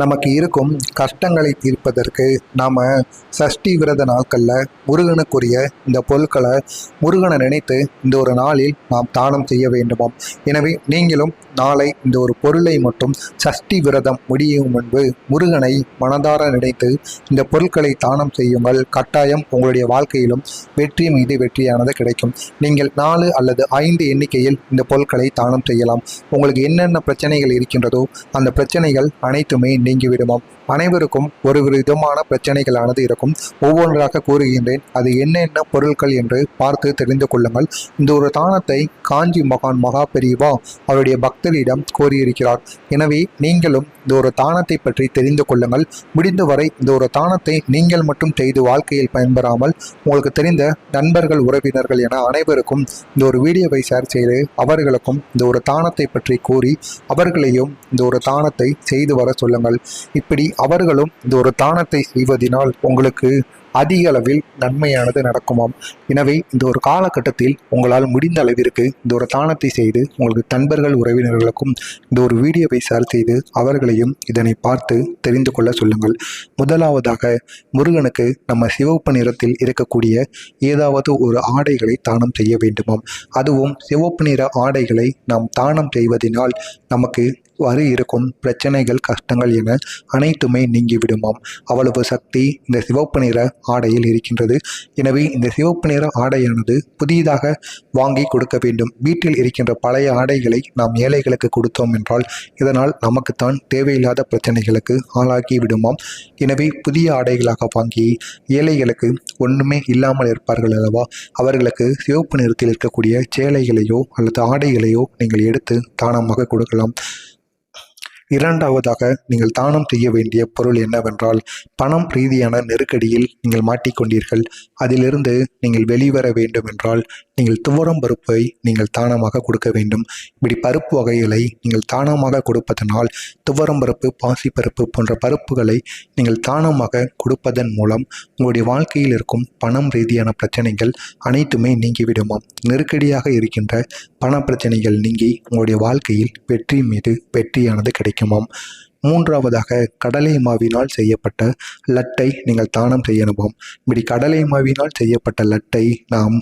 நமக்கு இருக்கும் கஷ்டங்களை தீர்ப்பதற்கு நாம் சஷ்டி விரத நாட்களில் முருகனுக்குரிய இந்த பொருட்களை முருகனை நினைத்து இந்த ஒரு நாளில் நாம் தானம் செய்ய வேண்டுமாம். எனவே நீங்களும் நாளை இந்த ஒரு பொருளை மட்டும் சஷ்டி விரதம் முடியும் முன்பு முருகனை மனதார நினைத்து இந்த பொருட்களை தானம் செய்யுங்கள். கட்டாயம் உங்களுடைய வாழ்க்கையிலும் வெற்றி மீது வெற்றியானது கிடைக்கும். நீங்கள் நாலு அல்லது ஐந்து எண்ணிக்கையில் இந்த பொருட்களை தானம் செய்யலாம். உங்களுக்கு என்னென்ன பிரச்சனைகள் இருக்கின்றதோ அந்த பிரச்சனைகள் அனைத்துமே நீங்கிவிடுமாம். அனைவருக்கும் ஒரு விதமான பிரச்சனைகளானது இருக்கும். ஒவ்வொன்றாக கூறுகின்றேன். அது என்னென்ன பொருட்கள் என்று பார்த்து தெரிந்து கொள்ளுங்கள். இந்த ஒரு தானத்தை காஞ்சி மகான் மகா பெரியவா அவருடைய பக்தரிடம் கோரியிருக்கிறார். எனவே நீங்களும் இந்த ஒரு தானத்தை பற்றி தெரிந்து கொள்ளுங்கள். முடிந்தவரை இந்த ஒரு தானத்தை நீங்கள் மட்டும் செய்து வாழ்க்கையில் பயன்பெறாமல் உங்களுக்கு தெரிந்த நண்பர்கள் உறவினர்கள் என அனைவருக்கும் இந்த ஒரு வீடியோவை ஷேர் செய்து அவர்களுக்கும் இந்த ஒரு தானத்தை பற்றி கூறி அவர்களையும் இந்த ஒரு தானத்தை செய்து வர சொல்லுங்கள். இப்படி அவர்களும் இந்த ஒரு தானத்தை செய்வதினால் உங்களுக்கு அதிக அளவில் நன்மையானது நடக்குமாம். எனவே இந்த ஒரு காலகட்டத்தில் உங்களால் முடிந்த அளவிற்கு இந்த ஒரு தானத்தை செய்து உங்களுக்கு நண்பர்கள் உறவினர்களுக்கும் இந்த ஒரு வீடியோவை ஷேர் செய்து அவர்களையும் இதனை பார்த்து தெரிந்து கொள்ள சொல்லுங்கள். முதலாவதாக முருகனுக்கு நம்ம சிவப்பு நிறத்தில் இருக்கக்கூடிய ஏதாவது ஒரு ஆடைகளை தானம் செய்ய வேண்டுமாம். அதுவும் சிவப்பு நிற ஆடைகளை நாம் தானம் செய்வதனால் நமக்கு வர இருக்கும் பிரச்சனைகள் கஷ்டங்கள் என அனைத்துமே நீங்கிவிடுமாம். அவ்வளவு சக்தி இந்த சிவப்பு நிற ஆடையில் இருக்கின்றது. எனவே இந்த சிவப்பு நிற ஆடையானது புதிதாக வாங்கி கொடுக்க வேண்டும். வீட்டில் இருக்கின்ற பழைய ஆடைகளை நாம் ஏழைகளுக்கு கொடுத்தோம் என்றால் இதனால் நமக்குத்தான் தேவையில்லாத பிரச்சனைகளுக்கு ஆளாகி விடுமாம். எனவே புதிய ஆடைகளாக வாங்கி ஏழைகளுக்கு ஒன்றுமே இல்லாமல் இருப்பார்கள் அல்லவா? அவர்களுக்கு சிவப்பு நிறத்தில் இருக்கக்கூடிய சேலைகளையோ அல்லது ஆடைகளையோ நீங்கள் எடுத்து தானமாக கொடுக்கலாம். இரண்டாவதாக நீங்கள் தானம் செய்ய வேண்டிய பொருள் என்னவென்றால் பணம் ரீதியான நெருக்கடியில் நீங்கள் மாட்டிக்கொண்டீர்கள். அதிலிருந்து நீங்கள் வெளிவர வேண்டும் என்றால் நீங்கள் துவரம் பருப்பை நீங்கள் தானமாக கொடுக்க வேண்டும். இப்படி பருப்பு வகைகளை நீங்கள் தானமாக கொடுப்பதனால் துவரம் பருப்பு பாசிப்பருப்பு போன்ற பருப்புகளை நீங்கள் தானமாக கொடுப்பதன் மூலம் உங்களுடைய வாழ்க்கையில் இருக்கும் பணம் ரீதியான பிரச்சனைகள் அனைத்துமே நீங்கிவிடுமாம் நெருக்கடியாக இருக்கின்ற பண பிரச்சனைகள் நீங்கி உங்களுடைய வாழ்க்கையில் வெற்றி மீது வெற்றியானது கிடைக்கும் கிடைக்குமாம் மூன்றாவதாக கடலை மாவினால் செய்யப்பட்ட லட்டை நீங்கள் தானம் செய்யணுமாம். இப்படி கடலை மாவினால் செய்யப்பட்ட லட்டை நாம்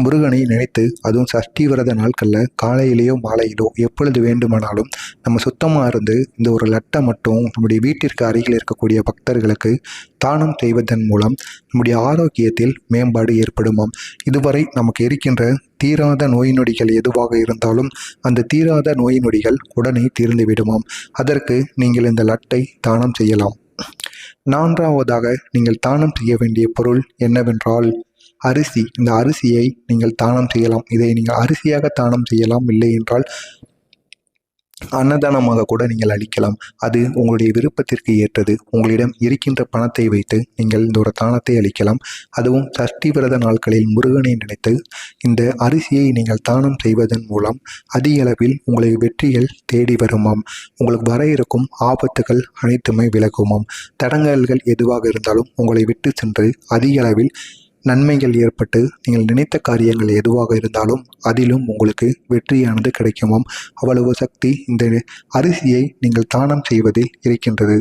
முருகனை நினைத்து அதுவும் சஷ்டி விரத நாட்களில் காலையிலேயோ மாலையிலோ எப்பொழுது வேண்டுமானாலும் நம்ம சுத்தமாக இருந்து இந்த ஒரு லட்டை மட்டும் நம்முடைய வீட்டிற்கு அருகில் இருக்கக்கூடிய பக்தர்களுக்கு தானம் செய்வதன் மூலம் நம்முடைய ஆரோக்கியத்தில் மேம்பாடு ஏற்படுமாம். இதுவரை நமக்கு இருக்கின்ற தீராத நோய் நொடிகள் எதுவாக இருந்தாலும் அந்த தீராத நோய் நொடிகள் உடனே தீர்ந்து விடுமாம். அதற்கு நீங்கள் இந்த லட்டை தானம் செய்யலாம். நான்காவதாக நீங்கள் தானம் செய்ய வேண்டிய பொருள் என்னவென்றால் அரிசி. இந்த அரிசியை நீங்கள் தானம் செய்யலாம். இதை நீங்கள் அரிசியாக தானம் செய்யலாம். இல்லை என்றால் அன்னதானமாக கூட நீங்கள் அளிக்கலாம். அது உங்களுடைய விருப்பத்திற்கு ஏற்றது. உங்களிடம் இருக்கின்ற பணத்தை வைத்து நீங்கள் இந்த ஒரு தானத்தை அளிக்கலாம். அதுவும் சஷ்டி விரத நாட்களில் முருகனை நினைத்து இந்த அரிசியை நீங்கள் தானம் செய்வதன் மூலம் அதிக அளவில் உங்களுக்கு வெற்றிகள் தேடி வருமாம். உங்களுக்கு வர இருக்கும் ஆபத்துகள் அனைத்துமே விலகுமாம். தடங்கல்கள் எதுவாக இருந்தாலும் உங்களை விட்டு சென்று அதிக அளவில் நன்மைகள் ஏற்பட்டு நீங்கள் நினைத்த காரியங்கள் எதுவாக இருந்தாலும் அதிலும் உங்களுக்கு வெற்றியானது கிடைக்குமாம். அவ்வளவு சக்தி இந்த அரிசியை நீங்கள் தானம் செய்வதில் இருக்கின்றது.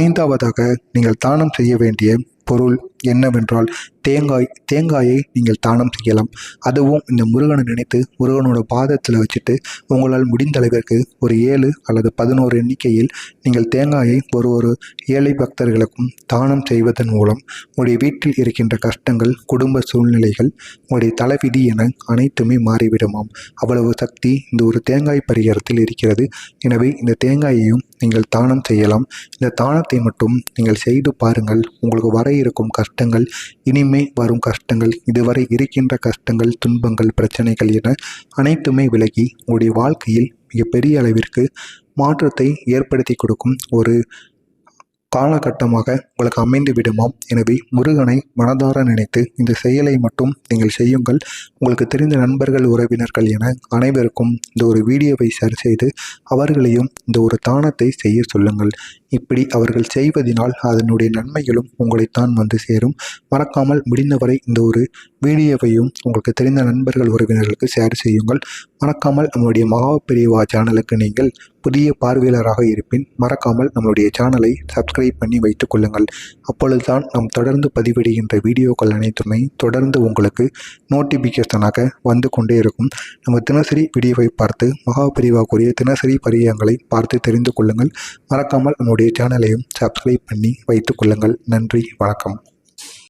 ஐந்தாவதாக நீங்கள் தானம் செய்ய வேண்டிய பொருள் என்னவென்றால் தேங்காய் தேங்காயை நீங்கள் தானம் செய்யலாம். அதுவும் இந்த முருகனை நினைத்து முருகனோட பாதத்தில் வச்சுட்டு உங்களால் முடிந்த அளவிற்கு ஒரு ஏழு அல்லது பதினோரு எண்ணிக்கையில் நீங்கள் தேங்காயை ஒரு ஒரு ஏழை பக்தர்களுக்கும் தானம் செய்வதன் மூலம் உங்களுடைய வீட்டில் இருக்கின்ற கஷ்டங்கள் குடும்ப சூழ்நிலைகள் உங்களுடைய தலைவிதி என அனைத்துமே மாறிவிடுமாம். அவ்வளவு சக்தி இந்த ஒரு தேங்காய் பரிகாரத்தில் இருக்கிறது. எனவே இந்த தேங்காயையும் நீங்கள் தானம் செய்யலாம். இந்த தானத்தை மட்டும் நீங்கள் செய்து பாருங்கள். உங்களுக்கு வர இருக்கும் கஷ்டங்கள் இனிமே வரும் கஷ்டங்கள் இதுவரை இருக்கின்ற கஷ்டங்கள் துன்பங்கள் பிரச்சனைகள் என அனைத்துமே விலகி உங்களுடைய வாழ்க்கையில் மிகப்பெரிய அளவிற்கு மாற்றத்தை ஏற்படுத்தி கொடுக்கும் ஒரு காலகட்டமாக உங்களுக்கு அமைந்து விடுமாம். எனவே முருகனை மனதார நினைத்து இந்த செயலை மட்டும் நீங்கள் செய்யுங்கள். உங்களுக்கு தெரிந்த நண்பர்கள் உறவினர்கள் என அனைவருக்கும் இந்த ஒரு வீடியோவை ஷேர் செய்து அவர்களையும் இந்த ஒரு தானத்தை செய்ய சொல்லுங்கள். இப்படி அவர்கள் செய்வதினால் அதனுடைய நன்மைகளும் உங்களைத்தான் வந்து சேரும். மறக்காமல் முடிந்தவரை இந்த ஒரு வீடியோவையும் உங்களுக்கு தெரிந்த நண்பர்கள் உறவினர்களுக்கு ஷேர் செய்யுங்கள். மறக்காமல் நம்மளுடைய மகா பிரிவா சேனலுக்கு நீங்கள் புதிய பார்வையாளராக இருப்பின் மறக்காமல் நம்மளுடைய சேனலை சப்ஸ்கிரைப் பண்ணி வைத்துக் கொள்ளுங்கள். அப்பொழுதுதான் நாம் தொடர்ந்து பதிவிடுகின்ற வீடியோக்கள் அனைத்துமே தொடர்ந்து உங்களுக்கு நோட்டிஃபிகேஷனாக வந்து கொண்டே இருக்கும். நம்ம தினசரி வீடியோவை பார்த்து மகா பிரிவாக்குரிய தினசரி பரியங்களை பார்த்து தெரிந்து கொள்ளுங்கள். மறக்காமல் நம்முடைய சேனலையும் சப்ஸ்கிரைப் பண்ணி வைத்துக் கொள்ளுங்கள். நன்றி வணக்கம்.